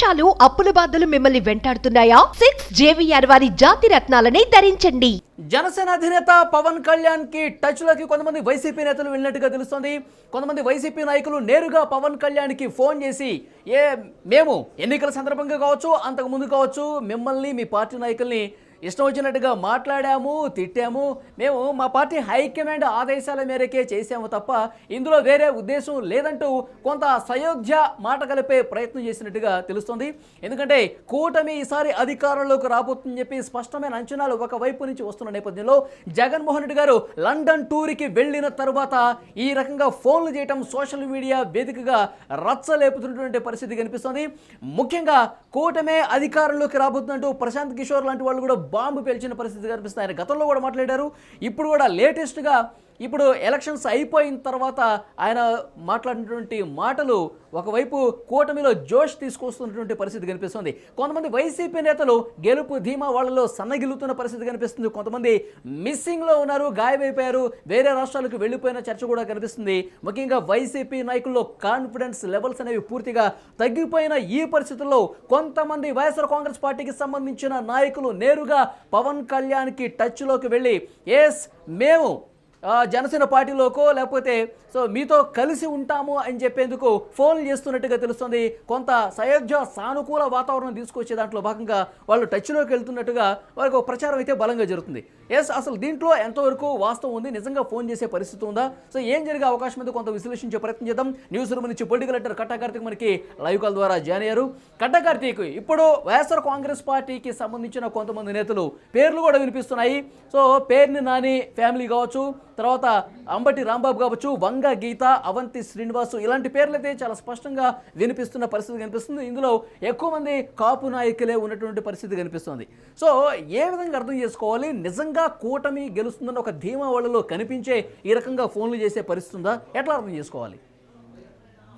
మోసాలు అప్పుల బాధలు మిమ్మల్ని వెంటాడుతున్నాయా? సిక్స్ జేవిఆర్ వారి జాతి రత్నాలని ధరించండి. జనసేన అధినేత పవన్ కళ్యాణ్కి టచ్లోకి కొంతమంది వైసీపీ నేతలు వెళ్ళినట్టుగా తెలుస్తోంది. కొంతమంది వైసీపీ నాయకులు నేరుగా పవన్ కళ్యాణ్కి ఫోన్ చేసి ఏ మేము ఎన్నికల సందర్భంగా కావచ్చు అంతకు ముందు కావచ్చు మిమ్మల్ని మీ పార్టీ నాయకుల్ని ఇష్టం వచ్చినట్టుగా మాట్లాడాము తిట్టాము. మేము మా పార్టీ హైకమాండ్ ఆదేశాల మేరకే చేశాము తప్ప ఇందులో వేరే ఉద్దేశం లేదంటూ కొంత సయోధ్య మాట కలిపే ప్రయత్నం చేసినట్టుగా తెలుస్తుంది. ఎందుకంటే కూటమి ఈసారి అధికారంలోకి రాబోతుందని చెప్పి స్పష్టమైన అంచనాలు ఒకవైపు నుంచి వస్తున్న నేపథ్యంలో జగన్మోహన్ రెడ్డి గారు లండన్ టూర్కి వెళ్ళిన తరువాత ఈ రకంగా ఫోన్లు చేయటం సోషల్ మీడియా వేదికగా రచ్చలేపుతున్నటువంటి పరిస్థితి కనిపిస్తోంది. ముఖ్యంగా కూటమే అధికారంలోకి రాబోతున్నట్టు ప్రశాంత్ కిషోర్ లాంటి వాళ్ళు కూడా బాంబు పేల్చిన పరిస్థితి కనిపిస్తుంది. ఆయన గతంలో కూడా మాట్లాడారు. ఇప్పుడు కూడా లేటెస్ట్గా ఇప్పుడు ఎలక్షన్స్ అయిపోయిన తర్వాత ఆయన మాట్లాడినటువంటి మాటలు ఒకవైపు కూటమిలో జోష్ తీసుకొస్తున్నటువంటి పరిస్థితి కనిపిస్తుంది. కొంతమంది వైసీపీ నేతలు గెలుపు ధీమా వాళ్ళలో సన్నగిలుతున్న పరిస్థితి కనిపిస్తుంది. కొంతమంది మిస్సింగ్లో ఉన్నారు గాయమైపోయారు వేరే రాష్ట్రాలకు వెళ్ళిపోయిన చర్చ కూడా కనిపిస్తుంది. ముఖ్యంగా వైసీపీ నాయకుల్లో కాన్ఫిడెన్స్ లెవెల్స్ అనేవి పూర్తిగా తగ్గిపోయిన ఈ పరిస్థితుల్లో కొంతమంది వైఎస్ఆర్ కాంగ్రెస్ పార్టీకి సంబంధించిన నాయకులు నేరుగా పవన్ కళ్యాణ్కి టచ్లోకి వెళ్ళి ఎస్ మేము జనసేన పార్టీలోకో లేకపోతే సో మీతో కలిసి ఉంటాము అని చెప్పేందుకు ఫోన్ చేస్తున్నట్టుగా తెలుస్తుంది. కొంత సయోధ్య సానుకూల వాతావరణం తీసుకొచ్చే దాంట్లో భాగంగా వాళ్ళు టచ్లోకి వెళ్తున్నట్టుగా వారికి ఒక ప్రచారం అయితే బలంగా జరుగుతుంది. ఎస్ అసలు దీంట్లో ఎంతవరకు వాస్తవం ఉంది? నిజంగా ఫోన్ చేసే పరిస్థితి ఉందా? సో ఏం జరిగే అవకాశం మీద కొంత విశ్లేషించే ప్రయత్నం చేద్దాం. న్యూస్ రూమ్ నుంచి పొలిటికల్ లెటర్ కట్టకార్తీక్ మనకి లైవ్ కాల్ ద్వారా జాయిన్ అయ్యారు. కట్టకార్తీక్ ఇప్పుడు వైఎస్ఆర్ కాంగ్రెస్ పార్టీకి సంబంధించిన కొంతమంది నేతలు పేర్లు కూడా వినిపిస్తున్నాయి. సో పేరుని నాని ఫ్యామిలీ కావచ్చు తర్వాత అంబటి రాంబాబు కావచ్చు వంగ గీత అవంతి శ్రీనివాసు ఇలాంటి పేర్లైతే చాలా స్పష్టంగా వినిపిస్తున్న పరిస్థితి కనిపిస్తుంది. ఇందులో ఎక్కువ మంది కాపు నాయకులే ఉన్నటువంటి పరిస్థితి కనిపిస్తుంది. సో ఏ విధంగా అర్థం చేసుకోవాలి? నిజంగా కూటమి గెలుస్తుందన్న ఒక ధీమా వాళ్ళలో కనిపించే ఈ రకంగా ఫోన్లు చేసే పరిస్థితి ఉందా? ఎట్లా అర్థం చేసుకోవాలి?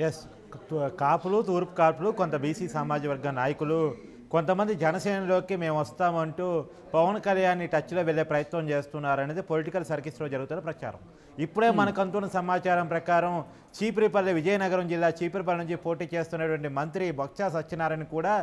ఎస్ కాపులు తూర్పు కాపులు కొంత బీసీ సామాజిక వర్గ నాయకులు కొంతమంది జనసేనలోకి మేము వస్తామంటూ పవన్ కళ్యాణ్ని టచ్లో వెళ్ళే ప్రయత్నం చేస్తున్నారనేది పొలిటికల్ సర్కిల్స్లో జరుగుతున్న ప్రచారం. ఇప్పుడే మనకు అందుతున్న సమాచారం ప్రకారం చీపురిపల్లి విజయనగరం జిల్లా చీపురిపల్లి నుంచి పోటీ చేస్తున్నటువంటి మంత్రి బొత్స సత్యనారాయణ కూడా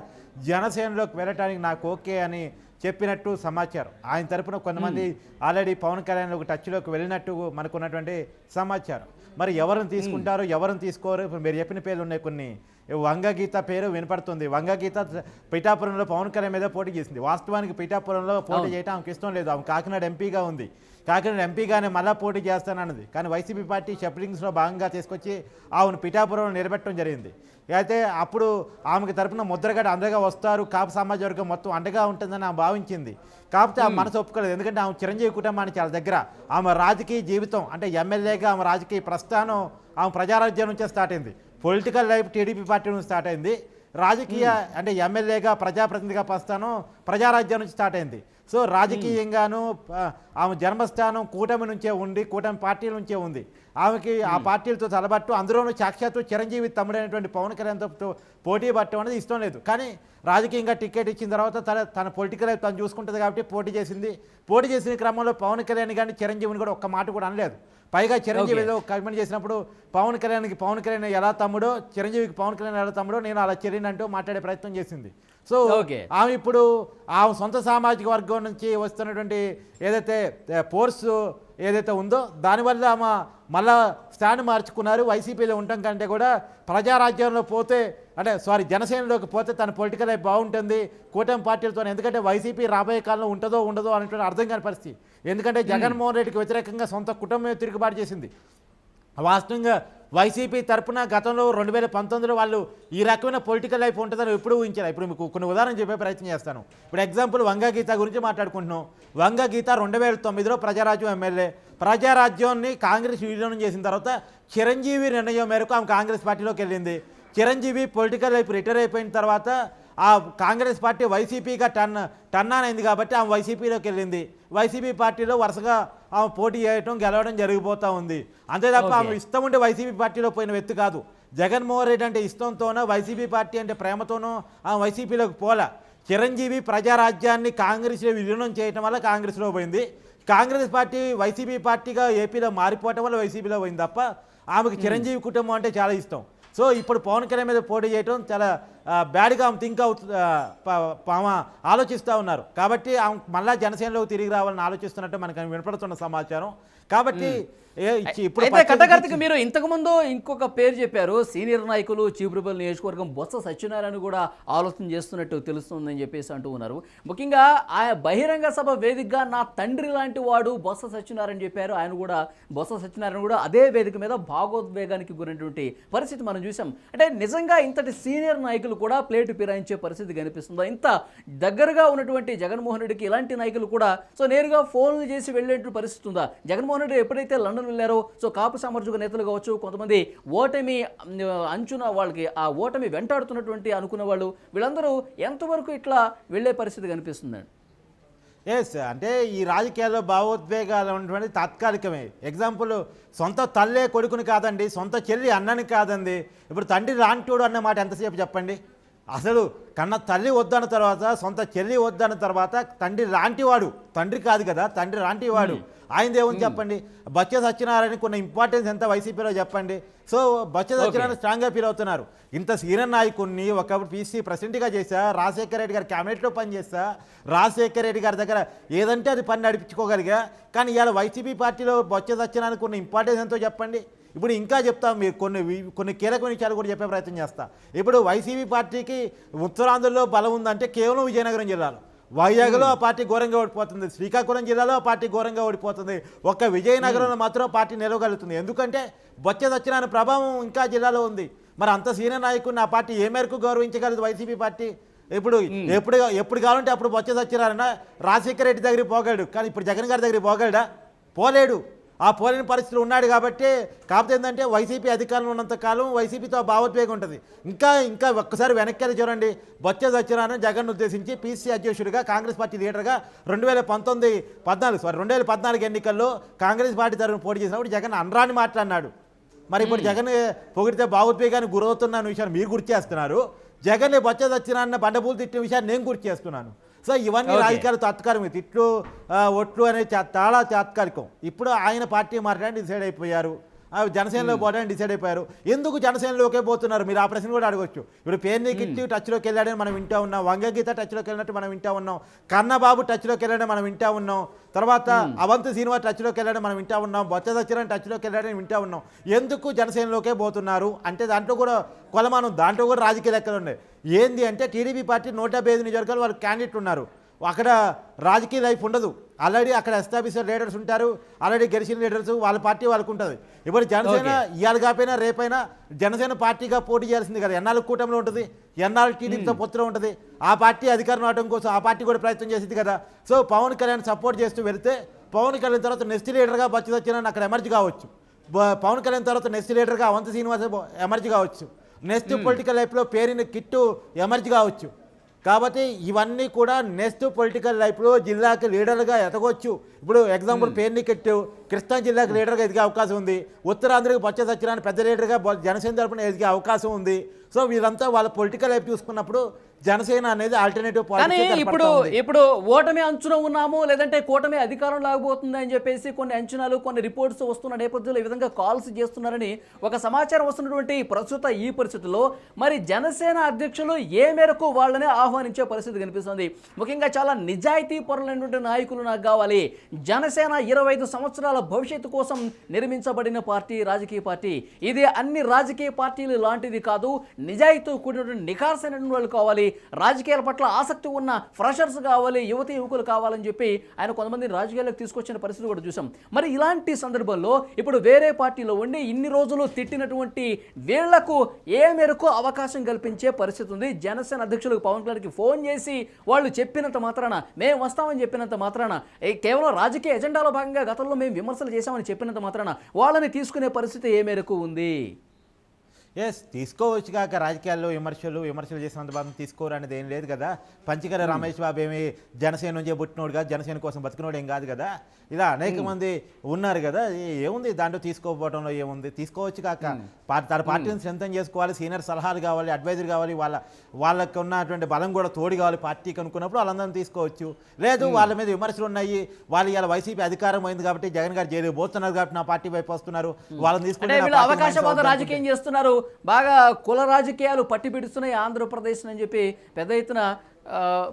జనసేనలోకి వెళ్ళటానికి నాకు ఓకే అని చెప్పినట్టు సమాచారం. ఆయన తరపున కొంతమంది ఆల్రెడీ పవన్ కళ్యాణ్ ఒక టచ్లోకి వెళ్ళినట్టు మనకున్నటువంటి సమాచారం. మరి ఎవరిని తీసుకుంటారు ఎవరిని తీసుకోరు? ఇప్పుడు మీరు చెప్పిన పేర్లు ఉన్నాయి కొన్ని. వంగగీత పేరు వినపడుతుంది. వంగగీత పిఠాపురంలో పవన్ కళ్యాణ్ మీద పోటీ చేసింది. వాస్తవానికి పిఠాపురంలో పోటీ చేయడం ఆమెకి ఇష్టం లేదు. ఆమె కాకినాడ ఎంపీగా ఉంది. కాకినాడ ఎంపీగానే మళ్ళా పోటీ చేస్తానన్నది. కానీ వైసీపీ పార్టీ షెఫరింగ్స్లో భాగంగా తీసుకొచ్చి ఆమెను పిఠాపురంలో నిలబెట్టడం జరిగింది. అయితే అప్పుడు ఆమెకి తరపున ముద్రగడ అండగా వస్తారు కాపు సమాజ వర్గం మొత్తం అండగా ఉంటుందని ఆమె భావించింది. కాకపోతే ఆమె మనసు ఒప్పుకోలేదు. ఎందుకంటే ఆమె చిరంజీవి కుటుంబానికి చాలా దగ్గర. ఆమె రాజకీయ జీవితం అంటే ఎమ్మెల్యేగా ఆమె రాజకీయ ప్రస్థానం ఆమె ప్రజారాజ్యం నుంచే స్టార్ట్ అయింది. పొలిటికల్ లైఫ్ టీడీపీ పార్టీ నుంచి స్టార్ట్ అయింది. రాజకీయ అంటే ఎమ్మెల్యేగా ప్రజాప్రతినిధిగా ప్రస్థానం ప్రజారాజ్యం నుంచి స్టార్ట్ అయింది. సో రాజకీయంగాను ఆమె జన్మస్థానం కూటమి నుంచే ఉండి కూటమి పార్టీల నుంచే ఉంది. ఆమెకి ఆ పార్టీలతో తలబట్టు అందులోనూ సాక్షాత్తు చిరంజీవి తమ్ముడైనటువంటి పవన్ కళ్యాణ్తో పోటీ పట్టడం అనేది ఇష్టం లేదు. కానీ రాజకీయంగా టికెట్ ఇచ్చిన తర్వాత తన తన పొలిటికల్ తను చూసుకుంటుంది కాబట్టి పోటీ చేసింది. పోటీ చేసిన క్రమంలో పవన్ కళ్యాణ్ కానీ చిరంజీవిని కూడా ఒక్క మాట కూడా అనలేదు. పైగా చిరంజీవి ఏదో కమెంట్ చేసినప్పుడు పవన్ కళ్యాణ్కి పవన్ కళ్యాణ్ ఎలా తమ్ముడో చిరంజీవికి పవన్ కళ్యాణ్ ఎలా తమ్ముడో నేను అలా చెల్లిని అంటూ మాట్లాడే ప్రయత్నం చేసింది. So Okay. ఆమె ఇప్పుడు ఆమె సొంత సామాజిక వర్గం నుంచి వస్తున్నటువంటి ఏదైతే ఫోర్స్ ఏదైతే ఉందో దానివల్ల ఆమె మళ్ళా స్టాండ్ మార్చుకున్నారు. వైసీపీలో ఉండటం కంటే కూడా ప్రజారాజ్యంలో పోతే అంటే సారీ జనసేనలోకి పోతే తన పొలిటికల్ లైఫ్ బాగుంటుంది. కూటమి పార్టీలతో ఎందుకంటే వైసీపీ రాబోయే కాలంలో ఉంటుందో ఉండదో అనేటువంటి అర్థం కాని పరిస్థితి. ఎందుకంటే జగన్మోహన్ రెడ్డికి వ్యతిరేకంగా సొంత కుటుంబం తిరుగుబాటు చేసింది. వాస్తవంగా వైసీపీ తరపున గతంలో రెండు వేల పంతొమ్మిదిలో వాళ్ళు ఈ రకమైన పొలిటికల్ లైఫ్ ఉంటుందని ఎప్పుడు ఊహించారు ఇప్పుడు మీకు కొన్ని ఉదాహరణ చెప్పే ప్రయత్నం చేస్తాను. ఇప్పుడు ఎగ్జాంపుల్ వంగ గీత గురించి మాట్లాడుకుంటున్నాం. వంగ గీత రెండు వేల తొమ్మిదిలో ప్రజారాజ్యం ఎమ్మెల్యే ప్రజారాజ్యాన్ని కాంగ్రెస్ విలీనం చేసిన తర్వాత చిరంజీవి నిర్ణయం మేరకు ఆమె కాంగ్రెస్ పార్టీలోకి వెళ్ళింది. చిరంజీవి పొలిటికల్ లైఫ్ రిటైర్ అయిపోయిన తర్వాత ఆ కాంగ్రెస్ పార్టీ వైసీపీగా టన్ టన్ అయింది కాబట్టి ఆమె వైసీపీలోకి వెళ్ళింది. వైసీపీ పార్టీలో వరుసగా ఆమె పోటీ చేయటం గెలవడం జరిగిపోతూ ఉంది. అంతే తప్ప ఆమె ఇష్టం ఉంటే వైసీపీ పార్టీలో పోయిన వ్యక్తి కాదు. జగన్మోహన్ రెడ్డి అంటే ఇష్టంతోనో వైసీపీ పార్టీ అంటే ప్రేమతోనో ఆమె వైసీపీలోకి పోలా. చిరంజీవి ప్రజారాజ్యాన్ని కాంగ్రెస్లో విలీనం చేయటం వల్ల కాంగ్రెస్లో పోయింది. కాంగ్రెస్ పార్టీ వైసీపీ పార్టీగా ఏపీలో మారిపోవటం వల్ల వైసీపీలో పోయింది తప్ప ఆమెకు చిరంజీవి కుటుంబం అంటే చాలా ఇష్టం. సో ఇప్పుడు పవన్ కళ్యాణ్ మీద పోటీ చేయడం చాలా బ్యాడ్గా ఆమె థింక్ అవుతు ఆమె ఆలోచిస్తూ ఉన్నారు. కాబట్టి ఆమె మళ్ళా జనసేనలోకి తిరిగి రావాలని ఆలోచిస్తున్నట్టు మనకు వినపడుతున్న సమాచారం. కాబట్టి అయితే కట్టకర్తికి మీరు ఇంతకు ముందు ఇంకొక పేరు చెప్పారు సీనియర్ నాయకులు చీపురుపల్లి నియోజకవర్గం బొత్స సత్యనారాయణ కూడా ఆలోచన చేస్తున్నట్టు తెలుస్తుందని చెప్పేసి అంటూ ఉన్నారు. ముఖ్యంగా ఆయన బహిరంగ సభ వేదికగా నా తండ్రి లాంటి వాడు బొత్స సత్యనారాయణ చెప్పారు. ఆయన కూడా బొత్స సత్యనారాయణ కూడా అదే వేదిక మీద భాగోద్వేగానికి గురైనటువంటి పరిస్థితి మనం చూసాం అంటే నిజంగా ఇంతటి సీనియర్ నాయకులు కూడా ప్లేటు ఫిరాయించే పరిస్థితి కనిపిస్తుందా? ఇంత దగ్గరగా ఉన్నటువంటి జగన్మోహన్ రెడ్డికి ఇలాంటి నాయకులు కూడా సో నేరుగా ఫోన్లు చేసి వెళ్ళేటువంటి పరిస్థితి ఉందా? జగన్మోహన్ రెడ్డి ఎప్పుడైతే లండన్ వెళ్ళారో సో కాపు సామాజిక నేతలు కావచ్చు కొంతమంది ఓటమి అంచున వాళ్ళకి ఆ ఓటమి వెంటాడుతున్నటువంటి అనుకున్న వాళ్ళు వీళ్ళందరూ ఎంతవరకు ఇట్లా వెళ్ళే పరిస్థితి కనిపిస్తుందండి? ఎస్ అంటే ఈ రాజకీయాల్లో భావోద్వేగాలు ఉన్నటువంటి తాత్కాలికమే. ఎగ్జాంపుల్ సొంత తల్లే కొడుకుని కాదండి సొంత చెల్లి అన్నని కాదండి. ఇప్పుడు తండ్రి రాంటోడు అన్న మాట ఎంతసేపు చెప్పండి? అసలు కన్న తల్లి వద్దన్న తర్వాత సొంత చెల్లి వద్దన్న తర్వాత తండ్రి లాంటివాడు తండ్రి కాదు కదా తండ్రి లాంటివాడు ఆయన దేవుని చెప్పండి. బచ్చ సత్యనారాయణ కొన్ని ఇంపార్టెన్స్ ఎంత వైసీపీలో చెప్పండి. సో బచ్చ సత్యనారాయణ స్ట్రాంగ్గా ఫీల్ అవుతున్నారు. ఇంత సీనియర్ నాయకుడిని ఒకప్పుడు పీసీ ప్రెసిడెంట్గా చేశా రాజశేఖర రెడ్డి గారి క్యాబినెట్లో పనిచేస్తా రాజశేఖర రెడ్డి గారి దగ్గర ఏదంటే అది పని నడిపించుకోగలిగా. కానీ ఇవాళ వైసీపీ పార్టీలో బొచ్చ సత్యనారాయణ కొన్ని ఇంపార్టెన్స్ ఎంతో చెప్పండి. ఇప్పుడు ఇంకా చెప్తాం మీరు కొన్ని కొన్ని కీలక విషయాలు కూడా చెప్పే ప్రయత్నం చేస్తా. ఇప్పుడు వైసీపీ పార్టీకి ఉత్తరాంధ్రలో బలం ఉందంటే కేవలం విజయనగరం జిల్లాలో. వైజాగ్లో ఆ పార్టీ ఘోరంగా ఓడిపోతుంది శ్రీకాకుళం జిల్లాలో ఆ పార్టీ ఘోరంగా ఓడిపోతుంది ఒక్క విజయనగరంలో మాత్రం ఆ పార్టీ నిలవగలుగుతుంది. ఎందుకంటే బొచ్చ సత్యనారాయణ ప్రభావం ఇంకా జిల్లాలో ఉంది. మరి అంత సీనియర్ నాయకుడిని ఆ పార్టీ ఏ మేరకు గౌరవించగలదు వైసీపీ పార్టీ? ఇప్పుడు ఎప్పుడు ఎప్పుడు కావాలంటే అప్పుడు బొచ్చ సత్యనారాయణ రాజశేఖర రెడ్డి దగ్గరికి పోగలడు. కానీ ఇప్పుడు జగన్ గారి దగ్గరికి పోగలడా? పోలేడు. ఆ పోలేని పరిస్థితులు ఉన్నాడు కాబట్టి కాకపోతే ఏంటంటే వైసీపీ అధికారంలో ఉన్నంత కాలం వైసీపీతో భావోద్వేగం ఉంటుంది. ఇంకా ఇంకా ఒక్కసారి వెనక్కి చూడండి. బొచ్చ సత్యనారాయణ జగన్ ఉద్దేశించి పీసీ అధ్యక్షుడిగా కాంగ్రెస్ పార్టీ లీడర్గా రెండు వేల పంతొమ్మిది పద్నాలుగు సారీ రెండు వేల పద్నాలుగు ఎన్నికల్లో కాంగ్రెస్ పార్టీ తరఫున పోటీ చేసినప్పుడు జగన్ అనరాని మాట్లాడినాడు. మరి ఇప్పుడు జగన్ పొగిడితే భావోద్వేగానికి గురవుతున్న విషయాన్ని మీరు గుర్తు చేస్తున్నారు. జగన్ బొచ్చ సత్యనారాయణ బండపూలు తిట్టిన విషయాన్ని నేను గుర్తు చేస్తున్నాను. సో ఇవన్నీ. రాజకీయాలు తాత్కాలికం తిట్లు ఆ, ఒట్లు అనేది చాలా తాత్కాలికం. ఇప్పుడు ఆయన పార్టీ మారడానికి డిసైడ్ అయిపోయారు. జనసేనలో పోవడానికి డిసైడ్ అయిపోయారు. ఎందుకు జనసేనలోకే పోతున్నారు? మీరు ఆ ప్రశ్న కూడా అడగొచ్చు. ఇప్పుడు పేర్ని కిట్టి టచ్లోకి వెళ్ళాడని మనం వింటా ఉన్నాం. వంగగీత టచ్లోకి వెళ్ళినట్టు మనం వింటా ఉన్నాం. కన్నబాబు టచ్లోకి వెళ్ళాడని మనం వింటా ఉన్నాం. తర్వాత అవంతి సినిమా టచ్లోకి వెళ్ళాడని మనం వింటా ఉన్నాం. బొత్స సత్యనారాయణ టచ్లోకి వెళ్ళాడని వింటా ఉన్నాం. ఎందుకు జనసేనలోకే పోతున్నారు? అంటే దాంట్లో కూడా కొలమానం దాంట్లో కూడా రాజకీయ లెక్కలు ఉన్నాయి. ఏంది అంటే టీడీపీ పార్టీ నూట డెబ్బై ఐదు నియోజకవర్గాలు వాళ్ళు క్యాండిడేట్ ఉన్నారు. అక్కడ రాజకీయ లైఫ్ ఉండదు. ఆల్రెడీ అక్కడ ఎస్టాబ్లిష్ లీడర్స్ ఉంటారు. ఆల్రెడీ గెలిచిన లీడర్స్ వాళ్ళ పార్టీ వాళ్ళకు ఉంటుంది. ఇప్పుడు జనసేన ఇవాళ కాకపోయినా రేపైనా జనసేన పార్టీగా పోటీ చేయాల్సింది కదా. ఎన్నాళ్ళు కూటమిలో ఉంటుంది? ఎన్నాళ్ళు టీడీపీతో పొత్తులో ఉంటుంది? ఆ పార్టీ అధికారం రావడం కోసం ఆ పార్టీ కూడా ప్రయత్నం చేసింది కదా. సో పవన్ కళ్యాణ్ సపోర్ట్ చేస్తూ వెళ్తే పవన్ కళ్యాణ్ తర్వాత నెక్స్ట్ లీడర్గా బచ్చి వచ్చిన అక్కడ ఎమర్జీ కావచ్చు. పవన్ కళ్యాణ్ తర్వాత నెక్స్ట్ లీడర్గా అవంతి శ్రీనివాస ఎమర్జీ కావచ్చు. నెక్స్ట్ పొలిటికల్ లైఫ్లో పేరిన కిట్టు ఎమర్జీ కావచ్చు. కాబట్టి ఇవన్నీ కూడా నెక్స్ట్ పొలిటికల్ లైఫ్లో జిల్లాకి లీడర్గా ఎదగొచ్చు. ఇప్పుడు ఎగ్జాంపుల్ పేరుని కెట్టు కృష్ణా జిల్లాకి లీడర్గా ఎదిగే అవకాశం ఉంది. ఉత్తరాంధ్రకి బొచ్చ సత్యనారాయణ పెద్ద లీడర్గా జనసేన తరపున ఎదిగే అవకాశం ఉంది. సో వీరంతా వాళ్ళ పొలిటికల్ లైఫ్ చూసుకున్నప్పుడు జనసేన అనేది ఆల్టర్నేటివ్ కానీ ఇప్పుడు ఇప్పుడు ఓటమి అంచున ఉన్నాము లేదంటే కూటమి అధికారం లాగబోతుంది అని చెప్పేసి కొన్ని అంచనాలు కొన్ని రిపోర్ట్స్ వస్తున్న నేపథ్యంలో ఈ విధంగా కాల్స్ చేస్తున్నారని ఒక సమాచారం వస్తున్నటువంటి ప్రస్తుత ఈ పరిస్థితుల్లో మరి జనసేన అధ్యక్షులు ఏ మేరకు వాళ్ళని ఆహ్వానించే పరిస్థితి కనిపిస్తుంది? ముఖ్యంగా చాలా నిజాయితీ పరులైనటువంటి నాయకులు నాకు కావాలి. జనసేన ఇరవై ఐదు సంవత్సరాల భవిష్యత్తు కోసం నిర్మించబడిన పార్టీ రాజకీయ పార్టీ. ఇది అన్ని రాజకీయ పార్టీలు లాంటిది కాదు నిజాయితీ కూడినటువంటి నిఖార్సైన వాళ్ళు కావాలి. రాజకీయాల పట్ల ఆసక్తి ఉన్న ఫ్రెషర్స్ కావాలి యువతి యువకులు కావాలని చెప్పి ఆయన కొంతమంది రాజకీయాలకు తీసుకొచ్చిన పరిస్థితి కూడా చూసాం. మరి ఇలాంటి సందర్భంలో ఇప్పుడు వేరే పార్టీలో ఉండి ఇన్ని రోజులు తిట్టినటువంటి వీళ్ళకు ఏ మేరకు అవకాశం కల్పించే పరిస్థితి ఉంది? జనసేన అధ్యక్షులకు పవన్ కళ్యాణ్కి ఫోన్ చేసి వాళ్ళు చెప్పినంత మాత్రాన మేము వస్తామని చెప్పినంత మాత్రాన కేవలం రాజకీయ ఎజెండాలో భాగంగా గతంలో మేము విమర్శలు చేశామని చెప్పినంత మాత్రాన వాళ్ళని తీసుకునే పరిస్థితి ఏ మేరకు ఉంది? ఎస్ తీసుకోవచ్చు కాక రాజకీయాల్లో విమర్శలు విమర్శలు చేసినంత భాగం తీసుకోరు అనేది ఏం లేదు కదా. పంచకర రమేష్ బాబు ఏమి జనసేన నుంచే పుట్టినోడు కాదు జనసేన కోసం బతికినోడు ఏం కాదు కదా. ఇలా అనేక మంది ఉన్నారు కదా. ఏముంది? దాంట్లో తీసుకోకపోవడంలో ఏముంది? తీసుకోవచ్చు కాక పా- తన పార్టీని స్ట్రెంథన్ చేసుకోవాలి సీనియర్ సలహాలు కావాలి అడ్వైజర్ కావాలి వాళ్ళ వాళ్ళకు ఉన్నటువంటి బలం కూడా తోడు కావాలి పార్టీకి అనుకున్నప్పుడు వాళ్ళందరినీ తీసుకోవచ్చు. లేదు వాళ్ళ మీద విమర్శలు ఉన్నాయి. వాళ్ళు ఇలా వైసీపీ అధికారం అయింది కాబట్టి జగన్ గారు జైలు పోతున్నారు కాబట్టి నా పార్టీ వైపు వస్తున్నారు. వాళ్ళని తీసుకుంటే అవుతుంది. రాజకీయం చేస్తున్నారు. బాగా కుల రాజకీయాలు పట్టి పిడుస్తున్నాయి ఆంధ్రప్రదేశ్ అని చెప్పి పెద్ద ఎత్తున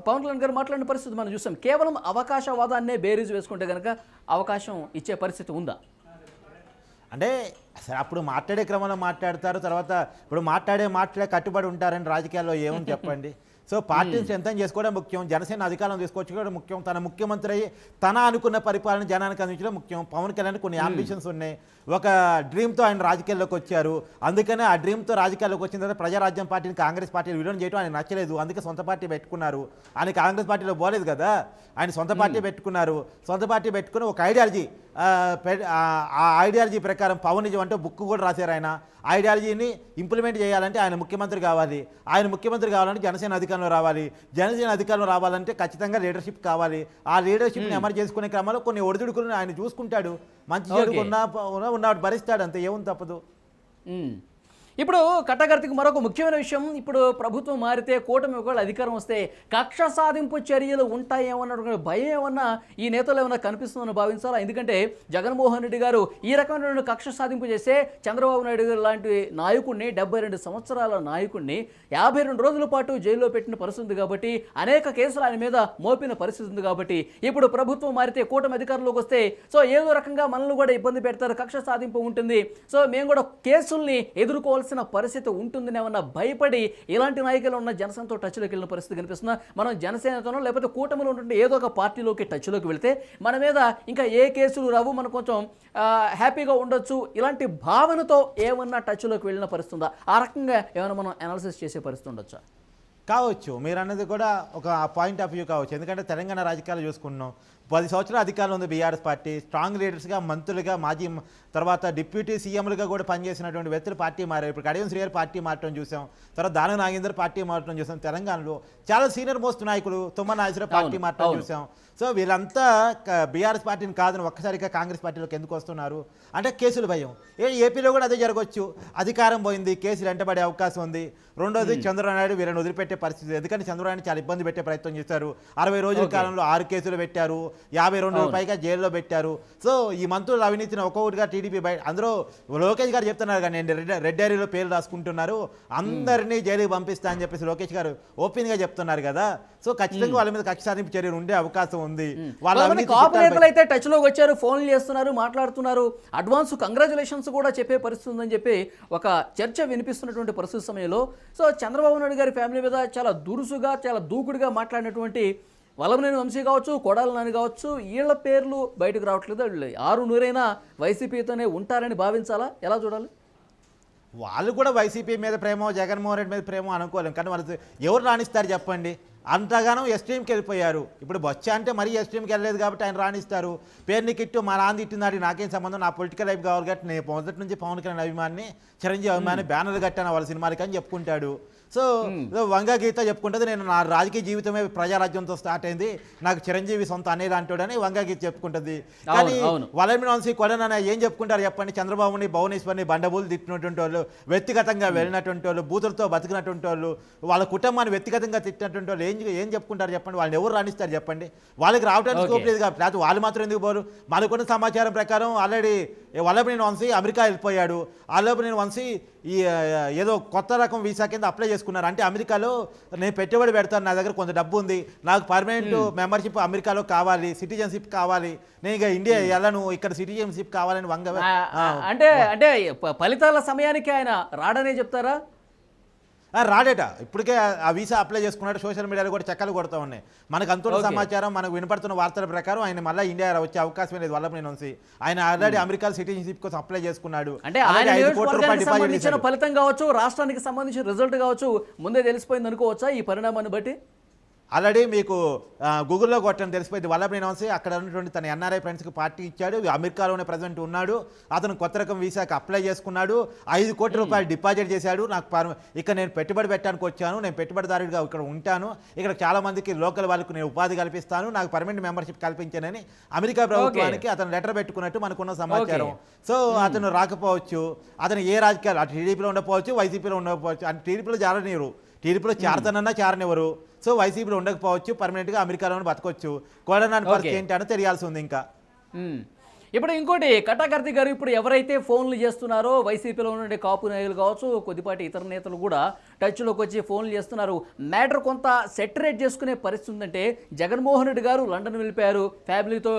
పవన్ కళ్యాణ్ గారు మాట్లాడిన పరిస్థితి మనం చూసాం. కేవలం అవకాశవాదాన్నే బేరీజు వేసుకుంటే కనుక అవకాశం ఇచ్చే పరిస్థితి ఉందా? అంటే అసలు అప్పుడు మాట్లాడే క్రమంలో మాట్లాడతారు తర్వాత ఇప్పుడు మాట్లాడే మాట్లాడే కట్టుబడి ఉంటారని రాజకీయాల్లో ఏమని చెప్పండి? సో పార్టీని స్ట్రెంథన్ చేసుకోవడం ముఖ్యం జనసేన అధికారం తీసుకొచ్చుకోవడం ముఖ్యం. తన ముఖ్యమంత్రి అయ్యి తన అనుకున్న పరిపాలన జనానికి అందించడం ముఖ్యం. పవన్ కళ్యాణ్ కొన్ని అంబిషన్స్ ఉన్నాయి. ఒక డ్రీమ్తో ఆయన రాజకీయాల్లోకి వచ్చారు. అందుకనే ఆ డ్రీమ్తో రాజకీయాల్లోకి వచ్చిన తర్వాత ప్రజారాజ్యం పార్టీని కాంగ్రెస్ పార్టీని విలీనం చేయడం ఆయన నచ్చలేదు. అందుకే సొంత పార్టీ పెట్టుకున్నారు. ఆయన కాంగ్రెస్ పార్టీలో పోలేదు కదా. ఆయన సొంత పార్టీ పెట్టుకున్నారు. సొంత పార్టీ పెట్టుకుని ఒక ఐడియాలజీ ఆ, పె- ఆ ఆ ఐడియాలజీ ప్రకారం పవనిజం అంటే బుక్ కూడా రాశారు ఆయన. ఐడియాలజీని ఇంప్లిమెంట్ చేయాలంటే ఆయన ముఖ్యమంత్రి కావాలి. ఆయన ముఖ్యమంత్రి కావాలంటే జనసేన అధికారంలో రావాలి. జనసేన అధికారంలో రావాలంటే ఖచ్చితంగా లీడర్షిప్ కావాలి. ఆ లీడర్షిప్ని అమలు చేసుకునే క్రమంలో కొన్ని ఒడిదుడుకులను ఆయన చూసుకుంటాడు. మంచి చెడు. ఉన్నా ఉన్నా ఉన్నవాడు భరిస్తాడు అంతే. ఏముంది తప్పదు. మ్మ్. ఇప్పుడు కట్టగర్తికి మరొక ముఖ్యమైన విషయం. ఇప్పుడు ప్రభుత్వం మారితే కూటమి ఒకవేళ అధికారం వస్తే కక్ష సాధింపు చర్యలు ఉంటాయేమన్న భయం ఏమన్నా ఈ నేతలు ఏమన్నా కనిపిస్తుందని భావించాలా? ఎందుకంటే జగన్మోహన్ రెడ్డి గారు ఈ రకమైన కక్ష సాధింపు చేస్తే చంద్రబాబు నాయుడు గారు లాంటి నాయకుడిని డెబ్బై రెండు సంవత్సరాల నాయకుడిని యాభై రెండు రోజుల పాటు జైల్లో పెట్టిన పరిస్థితి కాబట్టి అనేక కేసులు ఆయన మీద మోపిన పరిస్థితి ఉంది కాబట్టి ఇప్పుడు ప్రభుత్వం మారితే కూటమి అధికారంలోకి వస్తే సో ఏదో రకంగా మనల్ని కూడా ఇబ్బంది పెడతారు కక్ష సాధింపు ఉంటుంది. సో మేము కూడా కేసుల్ని రావాల్సిన పరిస్థితి ఉంటుందని ఏమన్నా భయపడి ఇలాంటి నాయకులు ఉన్న జనసేనతో టచ్లోకి వెళ్ళిన పరిస్థితి కనిపిస్తున్నా మనం జనసేనతోనో లేకపోతే కూటమిలో ఉంటుంటే ఏదో ఒక పార్టీలోకి టచ్లోకి వెళితే మన మీద ఇంకా ఏ కేసులు రావు మనం కొంచెం హ్యాపీగా ఉండొచ్చు. ఇలాంటి భావనతో ఏమన్నా టచ్లోకి వెళ్ళిన పరిస్థితుందా ఆ రకంగా ఏమైనా మనం అనాలిసిస్ చేసే పరిస్థితి ఉండొచ్చా? కావచ్చు. మీరు అన్నది కూడా ఒక పాయింట్ ఆఫ్ వ్యూ కావచ్చు. ఎందుకంటే తెలంగాణ రాజకీయాలు చూసుకున్నాం పది సంవత్సరాల అధికారంలో ఉంది బీఆర్ఎస్ పార్టీ. స్ట్రాంగ్ లీడర్స్గా మంత్రులుగా మాజీ తర్వాత డిప్యూటీ సీఎంలుగా కూడా పనిచేసినటువంటి వ్యక్తులు పార్టీ మారారు. ఇప్పుడు కడియం శ్రీగారు పార్టీ మారటం చూసాం తర్వాత దాన నాగేందర్ పార్టీ మారటం చూసాం తెలంగాణలో. చాలా సీనియర్ మోస్ట్ నాయకులు తుమ్మ నాగేశ్వర పార్టీ మారటం. చూసాం. సో వీళ్ళంతా బీఆర్ఎస్ పార్టీని కాదని ఒక్కసారిగా కాంగ్రెస్ పార్టీలోకి ఎందుకు వస్తున్నారు? అంటే కేసులు భయం. ఏ ఏపీలో కూడా అదే జరగవచ్చు అధికారం పోయింది కేసులు వెంటబడే అవకాశం ఉంది. రెండోది చంద్రబాబు నాయుడు వీళ్ళని వదిలిపెట్టే పరిస్థితి ఎందుకంటే చంద్రబాబు నాయుడు చాలా ఇబ్బంది పెట్టే ప్రయత్నం చేశారు. అరవై రోజుల. కాలంలో ఆరు కేసులు పెట్టారు. యాభై రెండు. పైగా జైల్లో పెట్టారు. సో ఈ మంత్రుల అవినీతిని ఒక్కొక్కటిగా టీడీపీ బయట అందరూ లోకేష్ గారు చెప్తున్నారు కానీ నేను రెడ్ రెడ్ డైరీలో పేర్లు రాసుకుంటున్నారు. అందరినీ జైలుకి పంపిస్తా అని చెప్పేసి లోకేష్ గారు ఓపెన్గా చెప్తున్నారు కదా. సో ఖచ్చితంగా వాళ్ళ మీద కక్ష సాధింపు చర్యలు ఉండే అవకాశం ఉంది. వాళ్ళ కాపు నేతలు అయితే టచ్లోకి వచ్చారు ఫోన్లు చేస్తున్నారు మాట్లాడుతున్నారు. అడ్వాన్స్ కంగ్రాచులేషన్స్ కూడా చెప్పే పరిస్థితి ఉందని చెప్పి ఒక చర్చ వినిపిస్తున్నటువంటి పరిస్థితి సమయంలో. సో చంద్రబాబు నాయుడు గారి ఫ్యామిలీ మీద చాలా దురుసుగా చాలా దూకుడుగా మాట్లాడినటువంటి వలమనేని వంశీ కావచ్చు కొడాల నాని కావచ్చు వీళ్ళ పేర్లు బయటకు రావట్లేదు. వీళ్ళు ఆరు నూరైనా వైసీపీతోనే ఉంటారని భావించాలా? ఎలా చూడాలి? వాళ్ళు కూడా వైసీపీ మీద ప్రేమో జగన్మోహన్ రెడ్డి మీద ప్రేమో అనుకోలేం. కానీ వాళ్ళు ఎవరు రాణిస్తారు చెప్పండి? అంతగానో ఎస్టీఎంకి వెళ్ళిపోయారు. ఇప్పుడు బొచ్చ అంటే మరీ ఎస్టీఎంకి వెళ్ళలేదు కాబట్టి ఆయన రాణిస్తారు. పేరుని కిట్టు మా నాన్న తిట్టినాడు నాకేం సంబంధం? నా పొలిటికల్ లైఫ్ కావాలి కాబట్టి నేను మొదటి నుంచి పవన్ కళ్యాణ్ అభిమాని చిరంజీవి అభిమాని బ్యానర్లు కట్టాను వాళ్ళ సినిమాలకి అని చెప్పుకుంటాడు. సో వంగ గీత చెప్పుకుంటుంది నేను నా రాజకీయ జీవితమే ప్రజారాజ్యంతో స్టార్ట్ అయింది నాకు చిరంజీవి సొంత అనే లాంటోడని వంగ గీత చెప్పుకుంటుంది. కానీ అవును. వలమి వంశీ కొడనన్న ఏం చెప్పుకుంటారు చెప్పండి? చంద్రబాబుని భువనేశ్వర్ని బండబూలు తిట్టినటువంటి వాళ్ళు వ్యక్తిగతంగా వెళ్ళినటువంటి వాళ్ళు బూతులతో బతికినటువంటి వాళ్ళు వాళ్ళ కుటుంబాన్ని వ్యక్తిగతంగా తిట్టినటువంటి వాళ్ళు ఏం ఏం చెప్పుకుంటారు చెప్పండి? వాళ్ళని ఎవరు రాణిస్తారు చెప్పండి? వాళ్ళకి రావడానికి. స్కోప్ లేదు కాబట్టి లేకపోతే వాళ్ళు మాత్రం ఎందుకు పోరు? మనకున్న సమాచారం ప్రకారం ఆల్రెడీ వల్లభనేని వంశీ అమెరికా వెళ్ళిపోయాడు. వల్లభనేని వంశీ ఈ ఏదో కొత్త రకం వీసా కింద అప్లై చేసుకున్నారు. అంటే అమెరికాలో నేను పెట్టుబడి పెడతాను నా దగ్గర కొంత డబ్బు ఉంది. నాకు పర్మనెంట్ మెంబర్షిప్ అమెరికాలో కావాలి సిటిజన్షిప్ కావాలి. నేను ఇక ఇండియా వెళ్ళను ఇక్కడ సిటిజన్షిప్ కావాలని వంగ అంటే అంటే ఫలితాల సమయానికి ఆయన రాడనే చెప్తారా? రాడేట. ఇప్పటికే ఆ- వీసా అప్లై చేసుకున్నాడు. సోషల్ మీడియాలో కూడా చక్కలు కొడతా ఉన్నాయి. మనకు అంతున్న. సమాచారం మనకు వినపడుతున్న వార్తల ప్రకారం ఆయన మళ్ళీ ఇండియా వచ్చే అవకాశం లేదు వల్లభనేని వంశీ ఆయన ఆల్రెడీ అమెరికా సిటిజన్షిప్ కోసం అప్లై చేసుకున్నాడు. అంటే సంబంధించిన. ఫలితం కావచ్చు రాష్ట్రానికి సంబంధించిన రిజల్ట్ కావచ్చు ముందే తెలిసిపోయింది అనుకోవచ్చా ఈ పరిణామాన్ని బట్టి? ఆల్రెడీ మీకు గూగుల్లో కొట్టని తెలిసిపోయింది. వల్లభనేని వంశీ అక్కడ ఉన్నటువంటి తన ఎన్ఆర్ఐ ఫ్రెండ్స్కి పార్టీ ఇచ్చాడు. అమెరికాలోనే ప్రజెంట్ ఉన్నాడు. అతను కొత్త రకం వీసాకి అప్లై చేసుకున్నాడు. ఐదు కోట్ల రూపాయలు డిపాజిట్ చేశాడు. నాకు ఇక్కడ నేను పెట్టుబడి పెట్టడానికి వచ్చాను. నేను పెట్టుబడిదారుడిగా ఇక్కడ ఉంటాను. ఇక్కడ చాలా మందికి లోకల్ వాళ్ళకు నేను ఉపాధి కల్పిస్తాను. నాకు పర్మనెంట్ మెంబర్షిప్ కల్పించానని అమెరికా ప్రభుత్వానికి అతను లెటర్ పెట్టుకున్నట్టు మనకున్న సమాచారం. సో అతను రాకపోవచ్చు. అతను ఏ రాజకీయాలు అటు టీడీపీలో ఉండకపోవచ్చు వైసీపీలో ఉండకపోవచ్చు. అంటే టీడీపీలో జారనీరు టీడీపీలో చేరతానన్నా చేరనివ్వరు సో వైసీపీలో ఉండకపోవచ్చు పర్మనెంట్గా అమెరికాలోనే బతకొచ్చు కోడనాని పరిస్థితి. ఏంటి అని తెలియాల్సి ఉంది ఇంకా ఉమ్. ఇప్పుడు ఇంకోటి కటాకర్తి గారు ఇప్పుడు ఎవరైతే ఫోన్లు చేస్తున్నారో వైసీపీలో ఉండే కాపు నాయకులు కావచ్చు కొద్దిపాటి ఇతర నేతలు కూడా టచ్లోకి వచ్చి ఫోన్లు చేస్తున్నారు. మ్యాటర్ కొంత సెటరేట్ చేసుకునే పరిస్థితి ఉందంటే జగన్మోహన్ రెడ్డి గారు లండన్ వెళ్ళిపోయారు. ఫ్యామిలీతో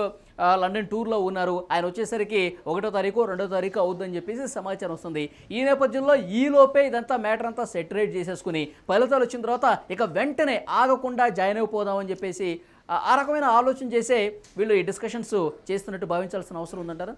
లండన్ టూర్లో ఉన్నారు. ఆయన వచ్చేసరికి ఒకటో తారీఖు రెండో తారీఖు అవుద్దని చెప్పేసి సమాచారం వస్తుంది. ఈ నేపథ్యంలో ఈ లోపే ఇదంతా మ్యాటర్ అంతా సెటరేట్ చేసేసుకుని ఫలితాలు వచ్చిన తర్వాత ఇక వెంటనే ఆగకుండా జాయిన్ అయిపోదామని చెప్పేసి ఆ- రకమైన ఆలోచన చేసే వీళ్ళు ఈ డిస్కషన్స్ చేస్తున్నట్టు భావించాల్సిన అవసరం ఉందంటారా?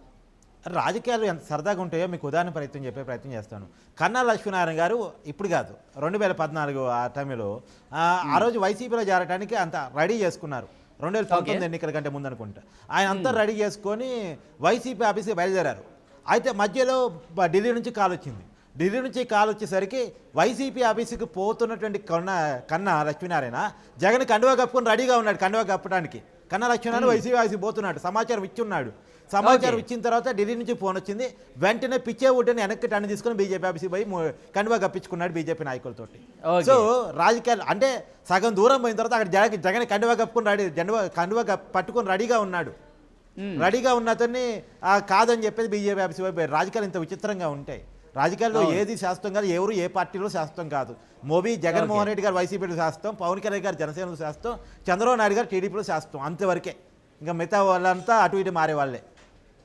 రాజకీయాలు ఎంత సరదాగా ఉంటాయో మీకు ఉదాహరణ ప్రయత్నం చెప్పే ప్రయత్నం చేస్తాను. కన్నా లక్ష్మీనారాయణ గారు ఇప్పుడు కాదు రెండు వేల పద్నాలుగు ఆ టైంలో ఆ, ఆ రోజు వైసీపీలో చేరడానికి అంత రెడీ చేసుకున్నారు. రెండు వేల పంతొమ్మిది ఎన్నికల కంటే ముందు అనుకుంటా. ఆయన అంతా రెడీ చేసుకొని వైసీపీ ఆఫీస్కి బయలుదేరారు. అయితే మధ్యలో ఢిల్లీ నుంచి కాల్ వచ్చింది. ఢిల్లీ నుంచి కాల్ వచ్చేసరికి వైసీపీ ఆఫీసుకి పోతున్నటువంటి కన్నా కన్నా లక్ష్మీనారాయణ జగన్ కండువా కప్పుకొని రెడీగా ఉన్నాడు కండువా కప్పడానికి కన్నా లక్ష్మీనారాయణ వైసీపీ ఆఫీస్కి పోతున్నాడు సమాచారం ఇచ్చున్నాడు సమాచారం. ఇచ్చిన తర్వాత ఢిల్లీ నుంచి ఫోన్ వచ్చింది వెంటనే పిచ్చే వుడ్ని వెనక్కి టన్ తీసుకొని బీజేపీ ఆఫీస్కి పోయి కండువా కప్పించుకున్నాడు బీజేపీ నాయకులతోటి. సో రాజకీయాలు అంటే సగం దూరం పోయిన తర్వాత అక్కడ జగన్ జగన్ కండువా కప్పుకొని రెడీ జెండువా కండువా పట్టుకొని రెడీగా ఉన్నాడు రెడీగా ఉన్న అతన్ని ఆ, కాదని చెప్పేసి బీజేపీ ఆఫీస్. రాజకీయాలు ఇంత విచిత్రంగా ఉంటాయి రాజకీయాల్లో. ఏది శాస్త్రం కాదు ఎవరు ఏ పార్టీలో శాస్త్రం కాదు. మోబీ జగన్మోహన్ రెడ్డి గారు వైసీపీలో శాస్త్రం పవన్ కళ్యాణ్ గారు జనసేనలో శాస్త్రం చంద్రబాబు నాయుడు గారు టీడీపీలో శాస్త్రం అంతవరకే. ఇంకా మిగతా వాళ్ళంతా అటు ఇటు మారే వాళ్ళే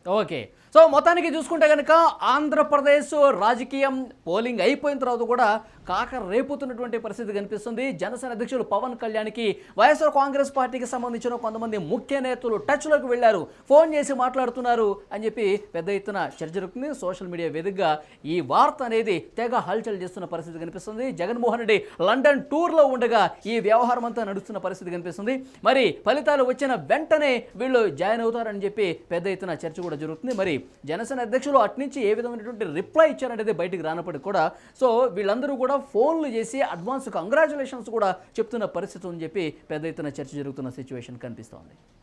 ఓకే. సో మొత్తానికి చూసుకుంటే కనుక ఆంధ్రప్రదేశ్ రాజకీయం పోలింగ్ అయిపోయిన తర్వాత కూడా కాక రేపుతున్నటువంటి పరిస్థితి కనిపిస్తుంది. జనసేన అధ్యక్షులు పవన్ కళ్యాణ్కి వైఎస్ఆర్ కాంగ్రెస్ పార్టీకి సంబంధించిన కొంతమంది ముఖ్య నేతలు టచ్లోకి వెళ్ళారు. ఫోన్ చేసి మాట్లాడుతున్నారు అని చెప్పి పెద్ద ఎత్తున చర్చ జరుగుతుంది. సోషల్ మీడియా వేదికగా ఈ వార్త అనేది తెగ హల్చల్ చేస్తున్న పరిస్థితి కనిపిస్తుంది. జగన్మోహన్ రెడ్డి లండన్ టూర్లో ఉండగా ఈ వ్యవహారం అంతా నడుస్తున్న పరిస్థితి కనిపిస్తుంది. మరి ఫలితాలు వచ్చిన వెంటనే వీళ్ళు జాయిన్ అవుతారని చెప్పి పెద్ద ఎత్తున చర్చ కూడా జరుగుతుంది. మరి జనసేన అధ్యక్షులు అట్నుంచి ఏ విధమైనటువంటి రిప్లై ఇచ్చారనేది బయటికి రానప్పటికీ కూడా సో వీళ్ళందరూ కూడా ఫోన్లు చేసి అడ్వాన్స్ కంగ్రాచులేషన్స్ కూడా చెప్తున్న పరిస్థితి అని చెప్పి పెద్ద ఎత్తున చర్చ జరుగుతున్న సిచ్యువేషన్ కనిపిస్తోంది.